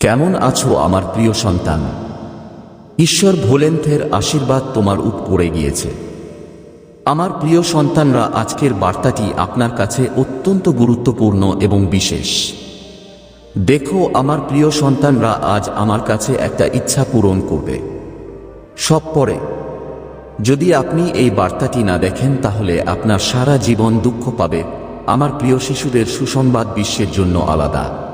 কেমন আছো আমার প্রিয় সন্তান? ঈশ্বর ভোলেন্থের আশীর্বাদ তোমার উপরে গিয়েছে। আমার প্রিয় সন্তানরা, আজকের বার্তাটি আপনার কাছে অত্যন্ত গুরুত্বপূর্ণ এবং বিশেষ। দেখো, আমার প্রিয় সন্তানরা, আজ আমার কাছে একটা ইচ্ছা পূরণ করবে। সব পরে। যদি আপনি এই বার্তাটি না দেখেন, তাহলে আপনার সারা জীবন দুঃখ পাবে। আমার প্রিয় শিশুদের সুসংবাদ বিশ্বের জন্য আলাদা।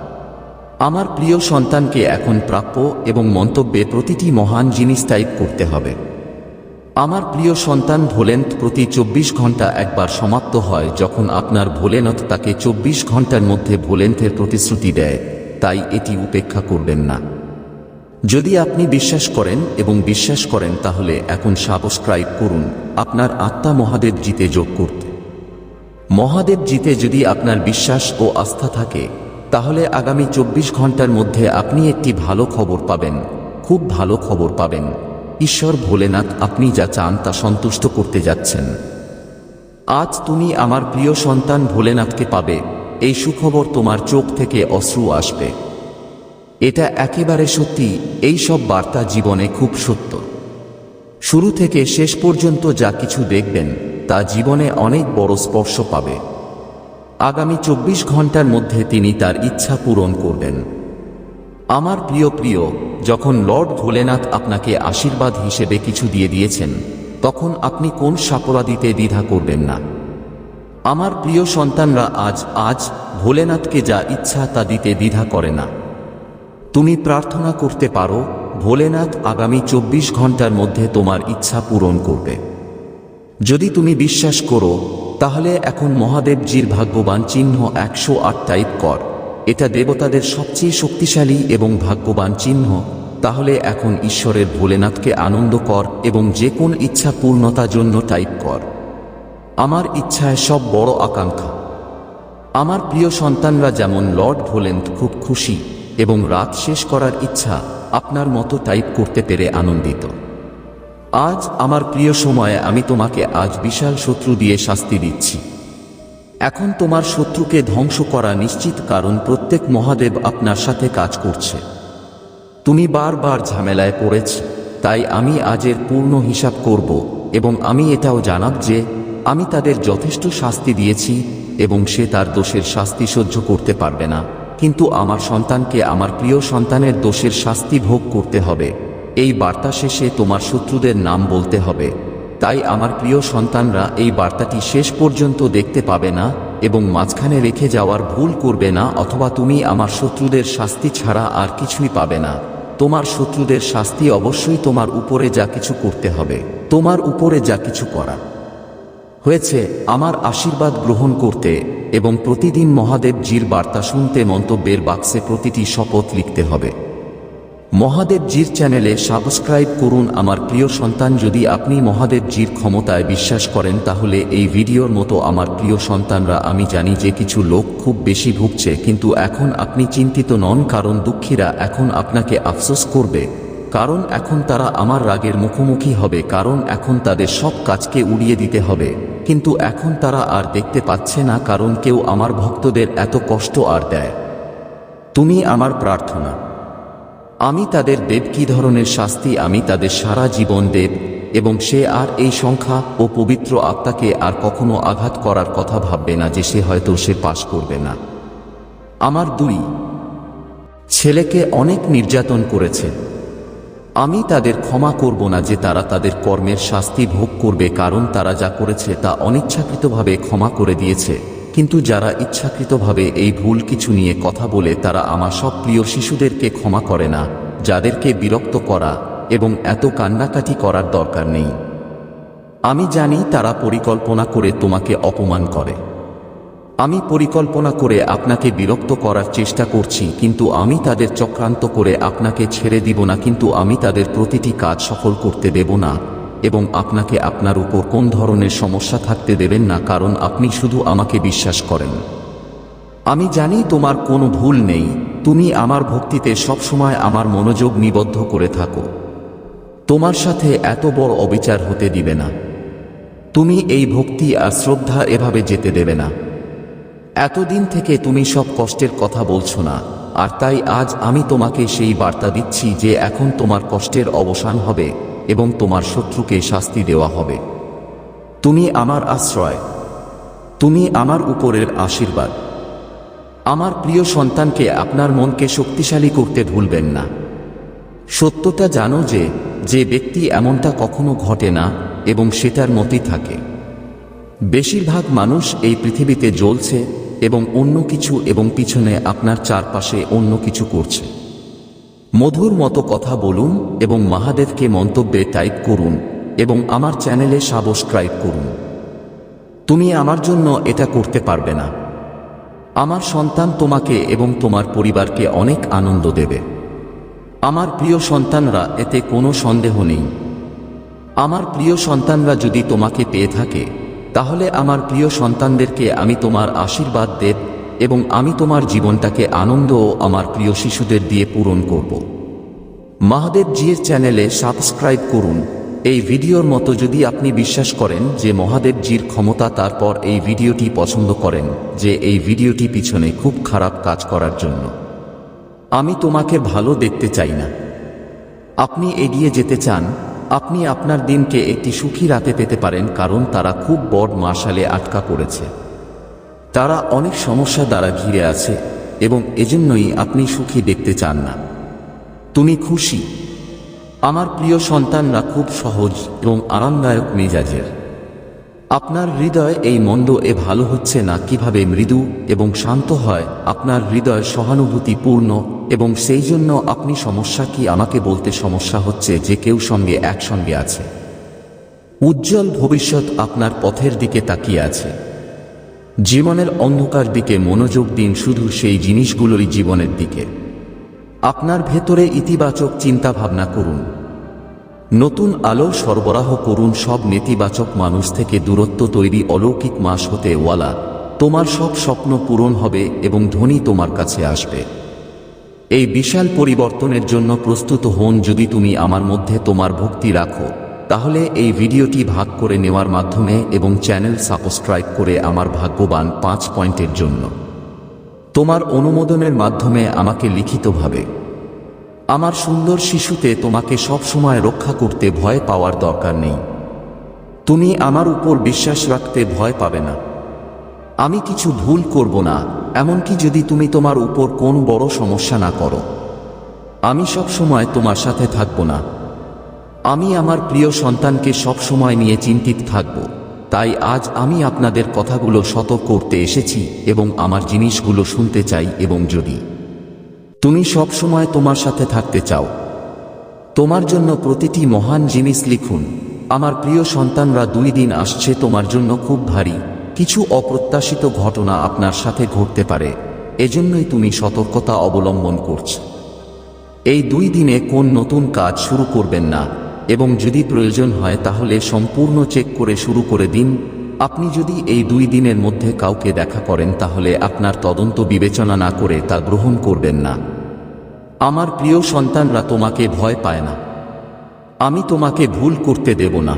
আমার প্রিয় সন্তানকে এখন প্রাপ্য এবং মন্তব্যে প্রতিটি মহান জিনিস টাইপ করতে হবে। আমার প্রিয় সন্তান ভোলেন্থ প্রতি চব্বিশ ঘণ্টা একবার সমাপ্ত হয় যখন আপনার ভোলেনথ তাকে চব্বিশ ঘণ্টার মধ্যে ভোলেন্থের প্রতিশ্রুতি দেয়, তাই এটি উপেক্ষা করবেন না। যদি আপনি বিশ্বাস করেন এবং বিশ্বাস করেন তাহলে এখন সাবস্ক্রাইব করুন, আপনার আত্মা মহাদেব জিতে যোগ করতে। মহাদেব জিতে যদি আপনার বিশ্বাস ও আস্থা থাকে তাহলে আগামী চব্বিশ ঘণ্টার মধ্যে আপনি একটি ভালো খবর পাবেন। খুব ভালো খবর পাবেন। ঈশ্বর ভোলেনাথ, আপনি যা চান তা সন্তুষ্ট করতে যাচ্ছেন। আজ তুমি আমার প্রিয় সন্তান ভোলেনাথকে পাবে। এই সুখবর তোমার চোখ থেকে অশ্রু আসবে। এটা একেবারে সত্যি, এই সব বার্তা জীবনে খুব সত্য। শুরু থেকে শেষ পর্যন্ত যা কিছু দেখবেন, তা জীবনে অনেক বড় স্পর্শ পাবে। আগামী চব্বিশ ঘণ্টার মধ্যে তিনি তার ইচ্ছা পূরণ করবেন। আমার প্রিয় প্রিয়, যখন লর্ড ভোলেনাথ আপনাকে আশীর্বাদ হিসেবে কিছু দিয়ে দিয়েছেন, তখন আপনি কোন সাপলা দিতে দ্বিধা করবেন না। আমার প্রিয় সন্তানরা, আজ আজ ভোলেনাথকে যা ইচ্ছা তা দিতে দ্বিধা করে না। তুমি প্রার্থনা করতে পারো, ভোলেনাথ আগামী চব্বিশ ঘণ্টার মধ্যে তোমার ইচ্ছা পূরণ করবে। যদি তুমি বিশ্বাস করো তাহলে এখন মহাদেবজির ভাগ্যবান চিহ্ন একশো আট টাইপ কর। এটা দেবতাদের সবচেয়ে শক্তিশালী এবং ভাগ্যবান চিহ্ন। তাহলে এখন ঈশ্বরের ভোলেনাথকে আনন্দ কর এবং যে কোন ইচ্ছা পূর্ণতার জন্য টাইপ কর। আমার ইচ্ছায় সব বড় আকাঙ্ক্ষা। আমার প্রিয় সন্তানরা যেমন লর্ড ভোলেন্ট খুব খুশি এবং রাত শেষ করার ইচ্ছা আপনার মতো টাইপ করতে পেরে আনন্দিত। আজ আমার প্রিয় সময়ে আমি তোমাকে আজ বিশাল শত্রু দিয়ে শাস্তি দিচ্ছি। এখন তোমার শত্রুকে ধ্বংস করা নিশ্চিত কারণ প্রত্যেক মহাদেব আপনার সাথে কাজ করছে। তুমি বারবার ঝামেলায় পড়েছ, তাই আমি আজের পূর্ণ হিসাব করব এবং আমি এটাও জানাব যে আমি তাদের যথেষ্ট শাস্তি দিয়েছি এবং সে তার দোষের শাস্তি সহ্য করতে পারবে না। কিন্তু আমার সন্তানকে আমার প্রিয় সন্তানের দোষের শাস্তি ভোগ করতে হবে। এই বার্তা শেষে তোমার শত্রুদের নাম বলতে হবে। তাই আমার প্রিয় সন্তানরা, এই বার্তাটি শেষ পর্যন্ত দেখতে পাবে না এবং মাঝখানে রেখে যাওয়ার ভুল করবে না অথবা তুমি আমার শত্রুদের শাস্তি ছাড়া আর কিছুই পাবে না। তোমার শত্রুদের শাস্তি অবশ্যই তোমার উপরে যা কিছু করতে হবে, তোমার উপরে যা কিছু করা। হয়েছে, আমার আশীর্বাদ গ্রহণ করতে এবং প্রতিদিন মহাদেবজির বার্তা শুনতে মন্তব্যের বাক্সে প্রতিটি শপথ লিখতে হবে। মহাদেবজির চ্যানেলে সাবস্ক্রাইব করুন আমার প্রিয় সন্তান। যদি আপনি মহাদেবজির ক্ষমতায় বিশ্বাস করেন, তাহলে এই ভিডিওর মতো আমার প্রিয় সন্তানরা, আমি জানি যে কিছু লোক খুব বেশি ভুগছে, কিন্তু এখন আপনি চিন্তিত নন, কারণ দুঃখীরা এখন আপনাকে আফসোস করবে। কারণ এখন তারা আমার রাগের মুখোমুখি হবে, কারণ এখন তাদের সব কাজকে উড়িয়ে দিতে হবে। কিন্তু এখন তারা আর দেখতে পাচ্ছে না, কারণ কেউ আমার ভক্তদের এত কষ্ট আর দেয়। তুমি আমার প্রার্থনা। আমি তাদের দেব কি ধরনের শাস্তি, আমি তাদের সারা জীবন দেব, এবং সে আর এই সংখ্যা ও পবিত্র আত্মাকে আর কখনো আঘাত করার কথা ভাববে না যে সে হয়তো সে পাশ করবে না। আমার দুই ছেলেকে অনেক নির্যাতন করেছে। আমি তাদের ক্ষমা করব না যে তারা তাদের কর্মের শাস্তি ভোগ করবে, কারণ তারা যা করেছে তা অনিচ্ছাকৃতভাবে ক্ষমা করে দিয়েছে। কিন্তু যারা ইচ্ছাকৃতভাবে এই ভুল কিছু নিয়ে কথা বলে তারা আমার সব প্রিয় শিশুদেরকে ক্ষমা করে না, যাদেরকে বিরক্ত করা এবং এত কান্নাকাটি করার দরকার নেই। আমি জানি তারা পরিকল্পনা করে তোমাকে অপমান করে। আমি পরিকল্পনা করে আপনাকে বিরক্ত করার চেষ্টা করছি, কিন্তু আমি তাদের চক্রান্ত করে আপনাকে ছেড়ে দিব না, কিন্তু আমি তাদের প্রতিটি কাজ সফল করতে দেব না। এবং আপনাকে আপনার উপর কোন ধরনের সমস্যা থাকতে দেবেন না, কারণ আপনি শুধু আমাকে বিশ্বাস করেন। আমি জানি তোমার কোনো ভুল নেই। তুমি আমার ভক্তিতে সবসময় আমার মনোযোগ নিবদ্ধ করে থাকো। তোমার সাথে এত বড় অবিচার হতে দিবে না। তুমি এই ভক্তি আর শ্রদ্ধা এভাবে যেতে দেবে না। এতদিন থেকে তুমি সব কষ্টের কথা বলছো না, আর তাই আজ আমি তোমাকে সেই বার্তা দিচ্ছি যে এখন তোমার কষ্টের অবসান হবে। এবং তোমার শত্রুকে শাস্তি দেওয়া হবে। তুমি আমার আশ্রয়। তুমি আমার উপরের আশীর্বাদ। আমার প্রিয় সন্তানকে আপনার মনকে শক্তিশালী করতে ভুলবেন না। সত্যটা জানো যে যে ব্যক্তি এমনটা কখনো ঘটে না এবং সেটার মতই থাকে। বেশিরভাগ মানুষ এই পৃথিবীতে জ্বলছে এবং অন্য কিছু এবং পিছনে আপনার চারপাশে অন্য কিছু করছে। মধুর মতো কথা বলুন এবং মহাদেবকে মন্তব্যে টাইপ করুন এবং আমার চ্যানেলে সাবস্ক্রাইব করুন। তুমি আমার জন্য এটা করতে পারবে না। আমার সন্তান তোমাকে এবং তোমার পরিবারকে অনেক আনন্দ দেবে। আমার প্রিয় সন্তানরা, এতে কোনো সন্দেহ নেই। আমার প্রিয় সন্তানরা যদি তোমাকে পেয়ে থাকে, তাহলে আমার প্রিয় সন্তানদেরকে আমি তোমার আশীর্বাদ দেব এবং আমি তোমার জীবনটাকে আনন্দ ও আমার প্রিয় শিশুদের দিয়ে পূরণ করব। মহাদেব জির চ্যানেলে সাবস্ক্রাইব করুন। এই ভিডিওর মতো যদি আপনি বিশ্বাস করেন যে মহাদেব জির ক্ষমতা তারপর এই ভিডিওটি পছন্দ করেন, যে এই ভিডিওটি পিছনে খুব খারাপ কাজ করার জন্য। আমি তোমাকে ভালো দেখতে চাই না। আপনি এগিয়ে যেতে চান, আপনি আপনার দিনকে একটি সুখী রাতে পেতে পারেন কারণ তারা খুব বড় মাসালে আটকা পড়েছে। তারা অনেক সমস্যা দ্বারা ঘিরে আছে এবং এজন্যই আপনি সুখী দেখতে চান না। তুমি খুশি। আমার প্রিয় সন্তানরা খুব সহজ এবং আরামদায়ক মেজাজের। আপনার হৃদয় এই মন্দ এ ভালো হচ্ছে না কীভাবে মৃদু এবং শান্ত হয় আপনার হৃদয় সহানুভূতিপূর্ণ এবং সেই জন্য আপনি সমস্যা কি আমাকে বলতে সমস্যা হচ্ছে যে কেউ সঙ্গে একসঙ্গে আছে। উজ্জ্বল ভবিষ্যৎ আপনার পথের দিকে তাকিয়ে আছে। জীবনের অন্ধকার দিকে মনোযোগ দিন শুধু সেই জিনিসগুলোরই জীবনের দিকে। আপনার ভেতরে ইতিবাচক চিন্তা ভাবনা করুন। নতুন আলো সরবরাহ করুন সব নেতিবাচক মানুষ থেকে দূরত্ব তৈরি অলৌকিক মাস হতে ওয়ালা, তোমার সব স্বপ্ন পূরণ হবে এবং ধনী তোমার কাছে আসবে। এই বিশাল পরিবর্তনের জন্য প্রস্তুত হন যদি তুমি আমার মধ্যে তোমার ভক্তি রাখো। তাহলে এই ভিডিওটি ভাগ করে নেওয়ার মাধ্যমে এবং চ্যানেল সাবস্ক্রাইব করে আমার ভাগ্যবান পাঁচ পয়েন্টের জন্য। তোমার অনুমোদনের মাধ্যমে আমাকে লিখিতভাবে, আমার সুন্দর শিশুতে তোমাকে সব সময় রক্ষা করতে ভয় পাওয়ার দরকার নেই। তুমি আমার উপর বিশ্বাস রাখতে ভয় পাবে না। আমি কিছু ভুল করব না, এমনকি যদি তুমি তোমার উপর কোন বড় সমস্যা না করো। আমি সব সময় তোমার সাথে থাকব না। আমি আমার প্রিয় সন্তানকে সব সময় নিয়ে চিন্তিত থাকব। তাই আজ আমি আপনাদের কথাগুলো সতর্ক করতে এসেছি এবং আমার জিনিসগুলো শুনতে চাই এবং যদি তুমি সব সময় তোমার সাথে থাকতে চাও, তোমার জন্য প্রতিটি মহান জিনিস লিখুন। আমার প্রিয় সন্তানরা দুই দিন আসছে তোমার জন্য খুব ভারী, কিছু অপ্রত্যাশিত ঘটনা আপনার সাথে ঘটতে পারে, এজন্যই তুমি সতর্কতা অবলম্বন করছ। এই দুই দিনে কোন নতুন কাজ শুরু করবেন না। এবং যদি প্রয়োজন হয় তাহলে সম্পূর্ণ চেক করে শুরু করে দিন। আপনি যদি এই দুই দিনের মধ্যে কাউকে দেখা করেন তাহলে আপনার তদন্ত বিবেচনা না করে তা গ্রহণ করবেন না। আমার প্রিয় সন্তানরা তোমাকে ভয় পায় না। আমি তোমাকে ভুল করতে দেব না।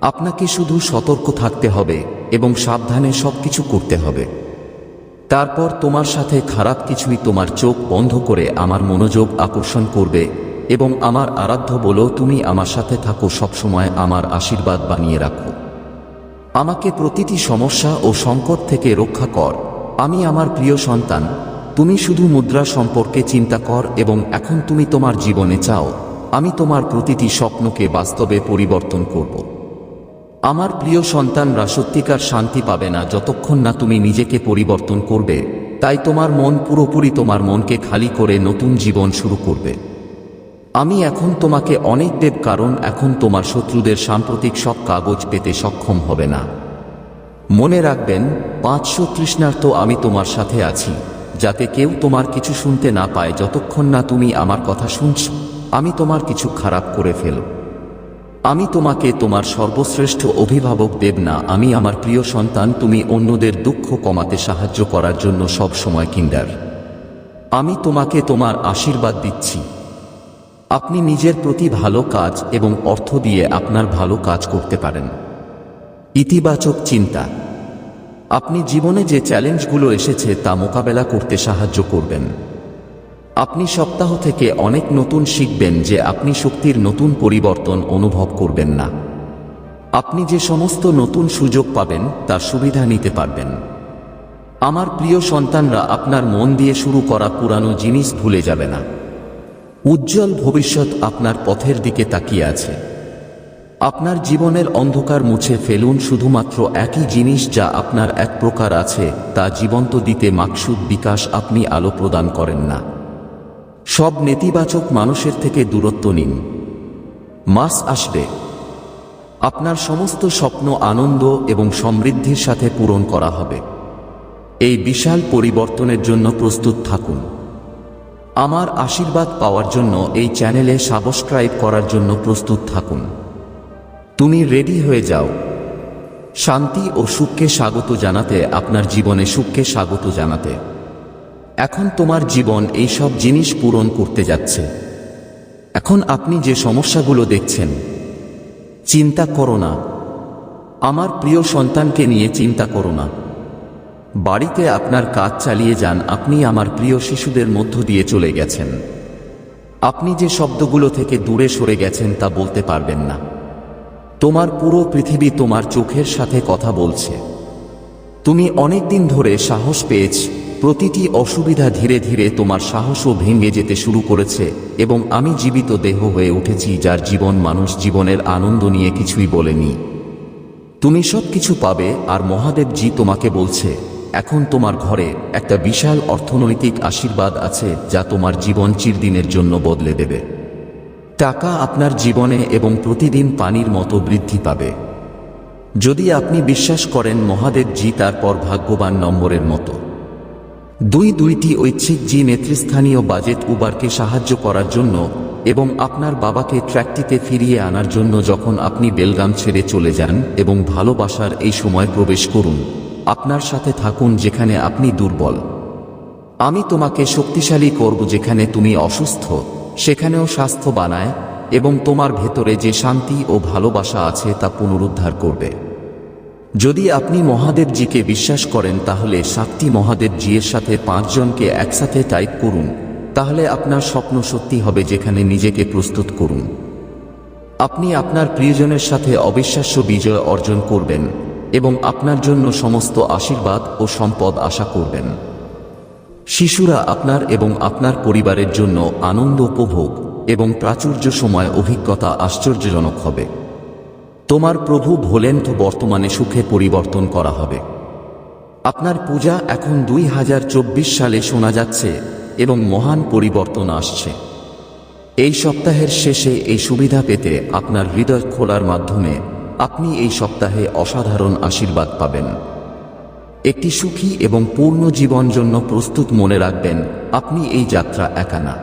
আপনাকে শুধু সতর্ক থাকতে হবে এবং সাবধানে সবকিছু করতে হবে। তারপর তোমার সাথে খারাপ কিছুই তোমার চোখ বন্ধ করে আমার মনোযোগ আকর্ষণ করবে এবং আমার আরাধ্য বলো, তুমি আমার সাথে থাকো, সবসময় আমার আশীর্বাদ বানিয়ে রাখো। আমাকে প্রতিটি সমস্যা ও সংকট থেকে রক্ষা কর। আমি আমার প্রিয় সন্তান, তুমি শুধু মুদ্রা সম্পর্কে চিন্তা কর এবং এখন তুমি তোমার জীবনে চাও। আমি তোমার প্রতিটি স্বপ্নকে বাস্তবে পরিবর্তন করব। আমার প্রিয় সন্তানরা সত্যিকার শান্তি পাবে না, যতক্ষণ না তুমি নিজেকে পরিবর্তন করবে। তাই তোমার মন পুরোপুরি তোমার মনকে খালি করে নতুন জীবন শুরু করবে। আমি এখন তোমাকে অনেক দেব কারণ এখন তোমার শত্রুদের সাম্প্রতিক সব কাগজ পেতে সক্ষম হবে না। মনে রাখবেন, পাঁচশো তৃষ্ণার্থ আমি তোমার সাথে আছি, যাতে কেউ তোমার কিছু শুনতে না পায় যতক্ষণ না তুমি আমার কথা শুনছ। আমি তোমার কিছু খারাপ করে ফেল। আমি তোমাকে তোমার সর্বশ্রেষ্ঠ অভিভাবক দেব না, আমি আমার প্রিয় সন্তান, তুমি অন্যদের দুঃখ কমাতে সাহায্য করার জন্য সব সময় কিন্ডার। আমি তোমাকে তোমার আশীর্বাদ দিচ্ছি। আপনি নিজের প্রতি ভালো কাজ এবং অর্থ দিয়ে আপনার ভালো কাজ করতে পারেন। ইতিবাচক চিন্তা। আপনি জীবনে যে চ্যালেঞ্জগুলো এসেছে তা মোকাবেলা করতে সাহায্য করবেন। আপনি সপ্তাহ থেকে অনেক নতুন শিখবেন যে আপনি শক্তির নতুন পরিবর্তন অনুভব করবেন না। আপনি যে সমস্ত নতুন সুযোগ পাবেন, তার সুবিধা নিতে পারবেন। আমার প্রিয় সন্তানরা, আপনার মন দিয়ে শুরু করা পুরানো জিনিস ভুলে যাবে না। উজ্জ্বল ভবিষ্যৎ আপনার পথের দিকে তাকিয়ে আছে। আপনার জীবনের অন্ধকার মুছে ফেলুন শুধুমাত্র একই জিনিস যা আপনার এক প্রকার আছে, তা জীবন্ত দিতে মাকসুদ বিকাশ আপনি আলো প্রদান করেন না। সব নেতিবাচক মানুষের থেকে দূরত্ব নিন। মাস আসবে। আপনার সমস্ত স্বপ্ন আনন্দ এবং সমৃদ্ধির সাথে পূরণ করা হবে। এই বিশাল পরিবর্তনের জন্য প্রস্তুত থাকুন। আমার আশীর্বাদ পাওয়ার জন্য এই চ্যানেলে সাবস্ক্রাইব করার জন্য প্রস্তুত থাকুন। তুমি রেডি হয়ে যাও। শান্তি ও সুখকে স্বাগত জানাতে, আপনার জীবনে সুখকে স্বাগত জানাতে। এখন তোমার জীবন এই সব জিনিস পূরণ করতে যাচ্ছে। এখন আপনি যে সমস্যাগুলো দেখছেন, চিন্তা করো না। আমার প্রিয় সন্তানকে নিয়ে চিন্তা করো না। বাড়িতে আপনার কাজ চালিয়ে যান, আপনি আমার প্রিয় শিশুদের মধ্য দিয়ে চলে গেছেন। আপনি যে শব্দগুলো থেকে দূরে সরে গেছেন তা বলতে পারবেন না। তোমার পুরো পৃথিবী তোমার চোখের সাথে কথা বলছে। তুমি অনেক দিন ধরে সাহস পেয়েছ, প্রতিটি অসুবিধা ধীরে ধীরে তোমার সাহসও ভেঙে যেতে শুরু করেছে এবং আমি জীবিত দেহ হয়ে উঠেছি যার জীবন মানুষ জীবনের আনন্দ নিয়ে কিছুই বলেনি। তুমি সব কিছু পাবে আর মহাদেবজি তোমাকে বলছে এখন তোমার ঘরে একটা বিশাল অর্থনৈতিক আশীর্বাদ আছে যা তোমার জীবন চিরদিনের জন্য বদলে দেবে। টাকা আপনার জীবনে এবং প্রতিদিন পানির মতো বৃদ্ধি পাবে। যদি আপনি বিশ্বাস করেন মহাদেবজি তারপর ভাগ্যবান নম্বরের মতো। দুই দুইটি ঐচ্ছিক জি নেতৃস্থানীয় বাজেট উবারকে সাহায্য করার জন্য এবং আপনার বাবাকে ট্র্যাকটিতে ফিরিয়ে আনার জন্য যখন আপনি বেলগাম ছেড়ে চলে যান এবং ভালোবাসার এই সময় প্রবেশ করুন। আপনার সাথে থাকুন যেখানে আপনি দুর্বল। আমি তোমাকে শক্তিশালী করব যেখানে তুমি অসুস্থ, সেখানেও স্বাস্থ্য বানায় এবং তোমার ভেতরে যে শান্তি ও ভালোবাসা আছে তা পুনরুদ্ধার করবে। যদি আপনি মহাদেবজিকে বিশ্বাস করেন, তাহলে সাতটি মহাদেবজির সাথে পাঁচজনকে একসাথে টাইপ করুন, তাহলে আপনার স্বপ্ন সত্যি হবে যেখানে নিজেকে প্রস্তুত করুন। আপনি আপনার প্রিয়জনের সাথে অবিশ্বাস্য বিজয় অর্জন করবেন। এবং আপনার জন্য সমস্ত আশীর্বাদ ও সম্পদ আশা করবেন। শিশুরা আপনার এবং আপনার পরিবারের জন্য আনন্দ উপভোগ এবং প্রাচুর্য সময় অভিজ্ঞতা আশ্চর্যজনক হবে। তোমার প্রভু ভোলেন তো বর্তমানে সুখে পরিবর্তন করা হবে। আপনার পূজা এখন দুই হাজার চব্বিশ সালে শোনা যাচ্ছে এবং মহান পরিবর্তন আসছে। এই সপ্তাহের শেষে এই সুবিধা পেতে আপনার হৃদয় খোলার মাধ্যমে আপনি এই সপ্তাহে অসাধারণ আশীর্বাদ পাবেন। একটি সুখী এবং পূর্ণ জীবন জন্য প্রস্তুত মনে রাখবেন, আপনি এই যাত্রা একা না।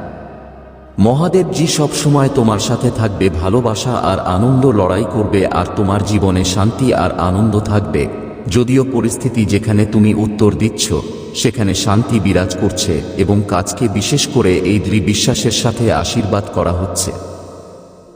মহাদেবজি সবসময় তোমার সাথে থাকবে, ভালোবাসা আর আনন্দ লড়াই করবে আর তোমার জীবনে শান্তি আর আনন্দ থাকবে। যদিও পরিস্থিতি যেখানে তুমি উত্তর দিচ্ছ, সেখানে শান্তি বিরাজ করছে এবং কাজকে বিশেষ করে এই দৃঢ় বিশ্বাসের সাথে আশীর্বাদ করা হচ্ছে।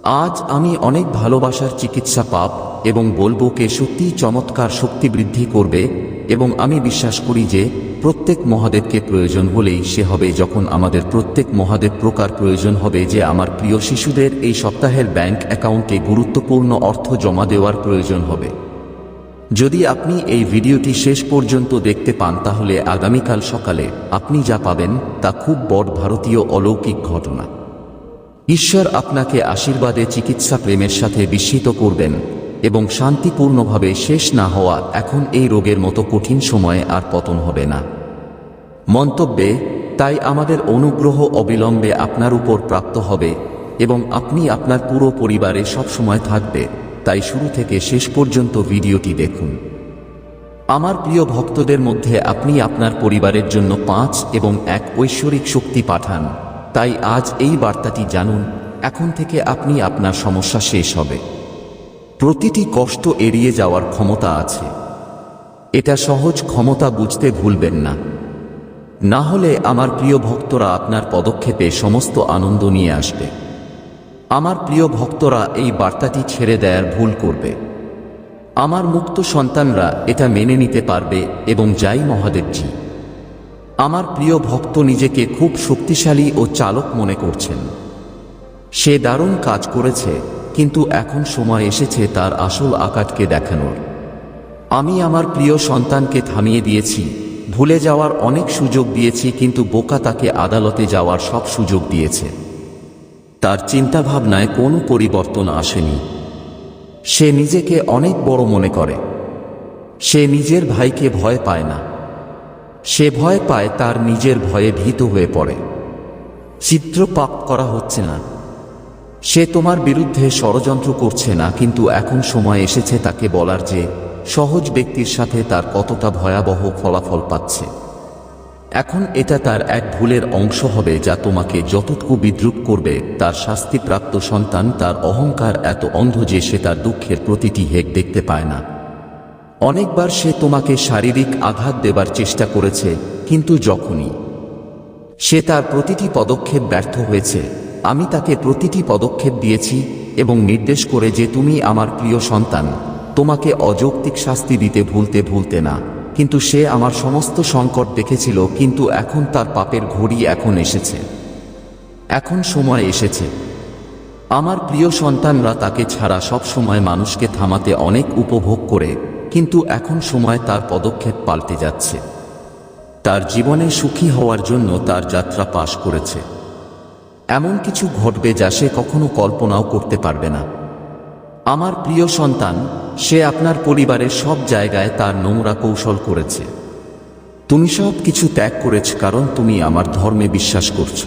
আজ আমি অনেক ভালোবাসার চিকিৎসা পাপ এবং বলব কে সত্যিই চমৎকার শক্তি বৃদ্ধি করবে এবং আমি বিশ্বাস করি যে প্রত্যেক মহাদেবকে প্রয়োজন হলেই সে হবে যখন আমাদের প্রত্যেক মহাদেব প্রকার প্রয়োজন হবে যে আমার প্রিয় শিশুদের এই সপ্তাহের ব্যাংক অ্যাকাউন্টে গুরুত্বপূর্ণ অর্থ জমা দেওয়ার প্রয়োজন হবে। যদি আপনি এই ভিডিওটি শেষ পর্যন্ত দেখতে পান তাহলে আগামীকাল সকালে আপনি যা পাবেন তা খুব বড় ভারতীয় অলৌকিক ঘটনা। ঈশ্বর আপনাকে আশীর্বাদে চিকিৎসা প্রেমের সাথে বিস্মিত করবেন এবং শান্তিপূর্ণভাবে শেষ না হওয়া এখন এই রোগের মতো কঠিন সময়ে আর পতন হবে না। মন্তব্যে, তাই আমাদের অনুগ্রহ অবিলম্বে আপনার উপর প্রাপ্ত হবে এবং আপনি আপনার পুরো পরিবারে সবসময় থাকবে। তাই শুরু থেকে শেষ পর্যন্ত ভিডিওটি দেখুন। আমার প্রিয় ভক্তদের মধ্যে আপনি আপনার পরিবারের জন্য পাঁচ এবং এক ঐশ্বরিক শক্তি পাঠান। তাই আজ এই বার্তাটি জানুন, এখন থেকে আপনি আপনার সমস্যা শেষ হবে। প্রতিটি কষ্ট এড়িয়ে যাওয়ার ক্ষমতা আছে। এটা সহজ ক্ষমতা বুঝতে ভুলবেন না। না হলে আমার প্রিয় ভক্তরা আপনার পদক্ষেপে সমস্ত আনন্দ নিয়ে আসবে। আমার প্রিয় ভক্তরা এই বার্তাটি ছেড়ে দেয়ার ভুল করবে। আমার মুক্ত সন্তানরা এটা মেনে নিতে পারবে এবং যাই মহাদেবজি। আমার প্রিয় ভক্ত নিজেকে খুব শক্তিশালী ও চালক মনে করছেন। সে দারুণ কাজ করেছে, কিন্তু এখন সময় এসেছে তার আসল আকাটকে দেখানোর। আমি আমার প্রিয় সন্তানকে থামিয়ে দিয়েছি, ভুলে যাওয়ার অনেক সুযোগ দিয়েছি, কিন্তু বোকা তাকে আদালতে যাওয়ার সব সুযোগ দিয়েছে। তার চিন্তাভাবনায় কোনো পরিবর্তন আসেনি। সে নিজেকে অনেক বড় মনে করে। সে নিজের ভাইকে ভয় পায় না। সে ভয় পায় তার নিজের ভয়ে ভীত হয়ে পড়ে। চিত্র পাপ করা হচ্ছে না। সে তোমার বিরুদ্ধে ষড়যন্ত্র করছে না, কিন্তু এখন সময় এসেছে তাকে বলার যে সহজ ব্যক্তির সাথে তার কতটা ভয়াবহ ফলাফল পাচ্ছে। এখন এটা তার এক ভুলের অংশ হবে যা তোমাকে যতটুকু বিদ্রুপ করবে, তার শাস্তিপ্রাপ্ত সন্তান, তার অহংকার এত অন্ধ যে সে তার দুঃখের প্রতিটি হেক দেখতে পায় না। অনেকবার সে তোমাকে শারীরিক আঘাত দেবার চেষ্টা করেছে, কিন্তু যখনই সে তার প্রতিটি পদক্ষেপ ব্যর্থ হয়েছে, আমি তাকে প্রতিটি পদক্ষেপ দিয়েছি এবং নির্দেশ করে যে তুমি আমার প্রিয় সন্তান, তোমাকে অযৌক্তিক শাস্তি দিতে ভুলতে ভুলতে না। কিন্তু সে আমার সমস্ত সংকট দেখেছিল, কিন্তু এখন তার পাপের ঘড়ি এখন এসেছে। এখন সময় এসেছে। আমার প্রিয় সন্তানরা তাকে ছাড়া সব সময় মানুষকে থামাতে অনেক উপভোগ করে। কিন্তু এখন সময় তার পদক্ষেপ পাল্টে যাচ্ছে। তার জীবনে সুখী হওয়ার জন্য তার যাত্রা পাশ করেছে। এমন কিছু ঘটবে যা সে কখনো কল্পনাও করতে পারবে না। আমার প্রিয় সন্তান, সে আপনার পরিবারের সব জায়গায় তার নোংরা কৌশল করেছে। তুমি সব কিছু ত্যাগ করেছ কারণ তুমি আমার ধর্মে বিশ্বাস করছ।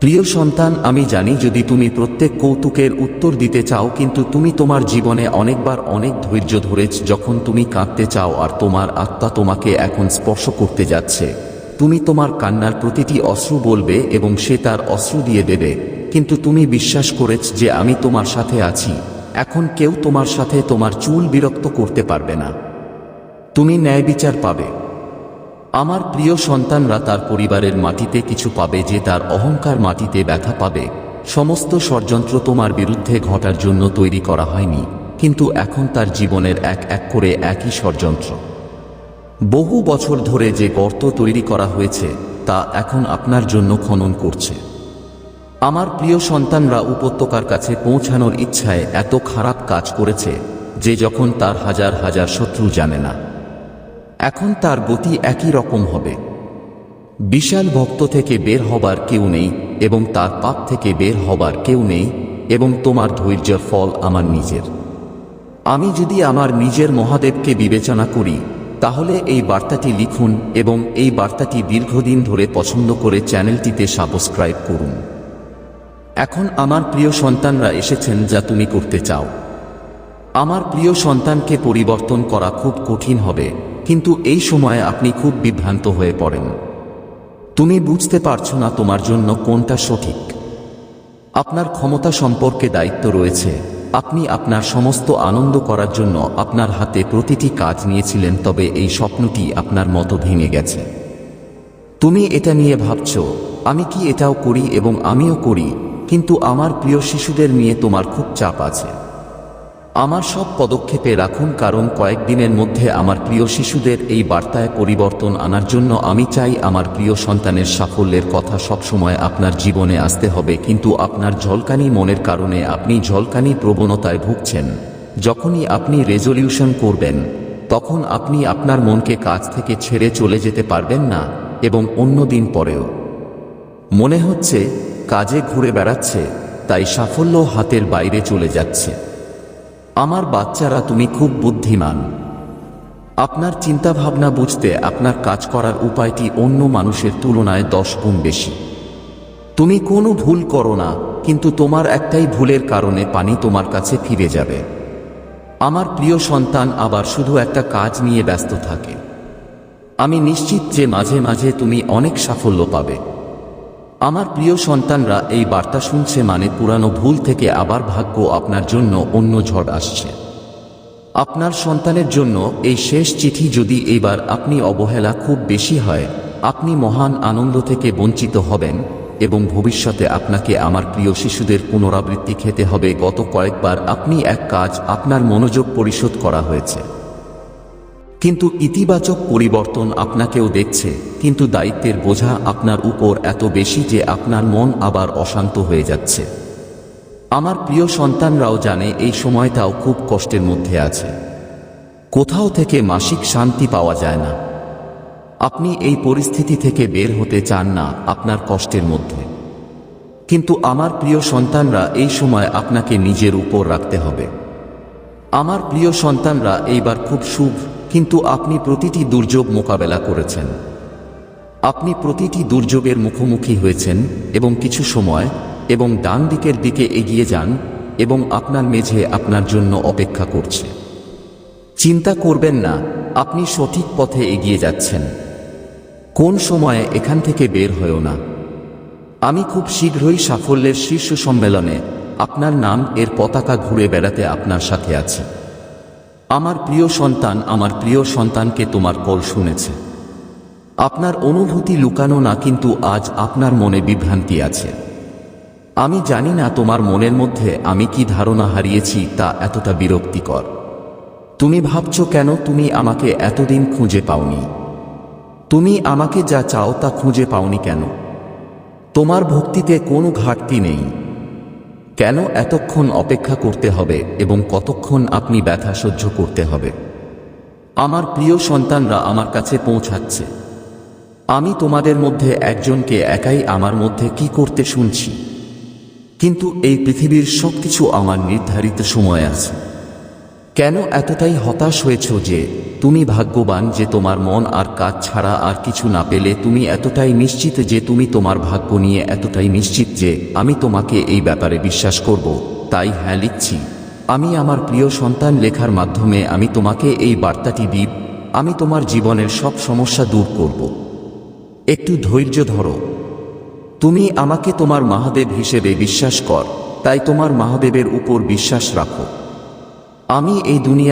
প্রিয় সন্তান, আমি জানি যদি তুমি প্রত্যেক কৌতুকের উত্তর দিতে চাও, কিন্তু তুমি তোমার জীবনে অনেকবার অনেক ধৈর্য ধরেছ যখন তুমি কাঁদতে চাও আর তোমার আত্মা তোমাকে এখন স্পর্শ করতে যাচ্ছে। তুমি তোমার কান্নার প্রতিটি অশ্রু বলবে এবং সে তার অশ্রু দিয়ে দেবে। কিন্তু তুমি বিশ্বাস করেছ যে আমি তোমার সাথে আছি। এখন কেউ তোমার সাথে তোমার চুল বিরক্ত করতে পারবে না। তুমি ন্যায় বিচার পাবে। আমার প্রিয় সন্তানরা তার পরিবারের মাটিতে কিছু পাবে যে তার অহংকার মাটিতে ব্যথা পাবে। সমস্ত ষড়যন্ত্র তোমার বিরুদ্ধে ঘটার জন্য তৈরি করা হয়নি, কিন্তু এখন তার জীবনের এক এক করে একই ষড়যন্ত্র। বহু বছর ধরে যে গর্ত তৈরি করা হয়েছে, তা এখন আপনার জন্য খনন করছে। আমার প্রিয় সন্তানরা উপত্যকার কাছে পৌঁছানোর ইচ্ছায় এত খারাপ কাজ করেছে, যে যখন তার হাজার হাজার শত্রু জানে না। এখন তার গতি একই রকম হবে। বিশাল ভক্ত থেকে বের হবার কেউ নেই এবং তার পাপ থেকে বের হবার কেউ নেই এবং তোমার ধৈর্যের ফল আমার নিজের। আমি যদি আমার নিজের মহাদেবকে বিবেচনা করি, তাহলে এই বার্তাটি লিখুন এবং এই বার্তাটি দীর্ঘদিন ধরে পছন্দ করে চ্যানেলটিতে সাবস্ক্রাইব করুন। এখন আমার প্রিয় সন্তানরা এসেছেন যা তুমি করতে চাও। আমার প্রিয় সন্তানকে পরিবর্তন করা খুব কঠিন হবে, কিন্তু এই সময়ে আপনি খুব বিভ্রান্ত হয়ে পড়েন। তুমি বুঝতে পারছ না তোমার জন্য কোনটা সঠিক। আপনার ক্ষমতা সম্পর্কে দায়িত্ব রয়েছে, আপনি আপনার সমস্ত আনন্দ করার জন্য আপনার হাতে প্রতিটি কাজ নিয়েছিলেন, তবে এই স্বপ্নটি আপনার মতো ভেঙে গেছে। তুমি এটা নিয়ে ভাবছ, আমি কি এটাও করি এবং আমিও করি, কিন্তু আমার প্রিয় শিশুদের নিয়ে তোমার খুব চাপ আছে। আমার সব পদক্ষেপে রাখুন, কারণ কয়েকদিনের মধ্যে আমার প্রিয় শিশুদের এই বার্তায় পরিবর্তন আনার জন্য আমি চাই আমার প্রিয় সন্তানের সাফল্যের কথা সবসময় আপনার জীবনে আসতে হবে, কিন্তু আপনার ঝলকানি মনের কারণে আপনি ঝলকানি প্রবণতায় ভুগছেন। যখনই আপনি রেজলিউশন করবেন, তখন আপনি আপনার মনকে কাজ থেকে ছেড়ে চলে যেতে পারবেন না, এবং অন্য দিন পরেও। মনে হচ্ছে, কাজে ঘুরে বেড়াচ্ছে, তাই সাফল্য হাতের বাইরে চলে যাচ্ছে। আমার বাচ্চারা তুমি খুব বুদ্ধিমান। আপনার চিন্তাভাবনা বুঝতে আপনার কাজ করার উপায়টি অন্য মানুষের তুলনায় দশ গুণ বেশি। তুমি কোনো ভুল করো না, কিন্তু তোমার একটাই ভুলের কারণে পানি তোমার কাছে ফিরে যাবে। আমার প্রিয় সন্তান আবার শুধু একটা কাজ নিয়ে ব্যস্ত থাকে। আমি নিশ্চিত যে মাঝে মাঝে তুমি অনেক সাফল্য পাবে। আমার প্রিয় সন্তানরা, এই বার্তা শুনছে মানে পুরানো ভুল থেকে আবার ভাগ্য আপনার জন্য অন্য ঝড় আসছে। আপনার সন্তানের জন্য এই শেষ চিঠি যদি এইবার আপনি অবহেলা খুব বেশি হয়, আপনি মহান আনন্দ থেকে বঞ্চিত হবেন এবং ভবিষ্যতে আপনাকে আমার প্রিয় শিশুদের পুনরাবৃত্তি খেতে হবে। গত কয়েকবার আপনি এক কাজ আপনার মনোযোগ পরিশোধ করা হয়েছে। কিন্তু ইতিবাচক পরিবর্তন আপনাকেও দেখছে, কিন্তু দায়িত্বের বোঝা আপনার উপর এত বেশি যে আপনার মন আবার অশান্ত হয়ে যাচ্ছে। আমার প্রিয় সন্তানরাও জানে এই সময়টাও খুব কষ্টের মধ্যে আছে। কোথাও থেকে মাসিক শান্তি পাওয়া যায় না। আপনি এই পরিস্থিতি থেকে বের হতে চান না আপনার কষ্টের মধ্যে। কিন্তু আমার প্রিয় সন্তানরা এই সময় আপনাকে নিজের উপর রাখতে হবে। আমার প্রিয় সন্তানরা এইবার খুব শুভ কিন্তু আপনি প্রতিটি দুর্যোগ মোকাবেলা করেছেন। আপনি প্রতিটি দুর্যোগের মুখোমুখি হয়েছেন এবং কিছু সময় এবং ডান দিকের দিকে এগিয়ে যান এবং আপনার মেঝে আপনার জন্য অপেক্ষা করছে। চিন্তা করবেন না, আপনি সঠিক পথে এগিয়ে যাচ্ছেন। কোন সময়ে এখান থেকে বের হয়েও না। আমি খুব শীঘ্রই সাফল্যের শীর্ষ সম্মেলনে আপনার নাম এর পতাকা ঘুরে বেড়াতে আপনার সাথে আছি। আমার প্রিয় সন্তান, আমার প্রিয় সন্তানকে তোমার কল শুনেছে। আপনার অনুভূতি লুকানো না, কিন্তু আজ আপনার মনে বিভ্রান্তি আছে। আমি জানি না তোমার মনের মধ্যে আমি কি ধারণা হারিয়েছি, তা এতটা বিরক্তিকর। তুমি ভাবছ কেন তুমি আমাকে এতদিন খুঁজে পাওনি? তুমি আমাকে যা চাও তা খুঁজে পাওনি কেন? তোমার ভক্তিতে কোনো ঘাটতি নেই। কেন এতক্ষণ অপেক্ষা করতে হবে এবং কতক্ষণ আপনি ব্যথা সহ্য করতে হবে? আমার প্রিয় সন্তানরা আমার কাছে পৌঁছাচ্ছে। আমি তোমাদের মধ্যে একজনকে একাই আমার মধ্যে কি করতে শুনছি? কিন্তু এই পৃথিবীর সবকিছু আমার নির্ধারিত সময় আছে। কেন এতটাই হতাশ হয়েছ যে তুমি ভাগ্যবান যে তোমার মন আর কাজ ছাড়া আর কিছু না পেলে তুমি এতটাই নিশ্চিত যে তুমি তোমার ভাগ্য নিয়ে এতটাই নিশ্চিত যে আমি তোমাকে এই ব্যাপারে বিশ্বাস করব। তাই হ্যাঁ লিখছি। আমি আমার প্রিয় সন্তান লেখার মাধ্যমে আমি তোমাকে এই বার্তাটি দিব আমি তোমার জীবনের সব সমস্যা দূর করব। একটু ধৈর্য ধরো। তুমি আমাকে তোমার মহাদেব হিসেবে বিশ্বাস কর, তাই তোমার মহাদেবের উপর বিশ্বাস রাখো। আমি এই দুনিয়া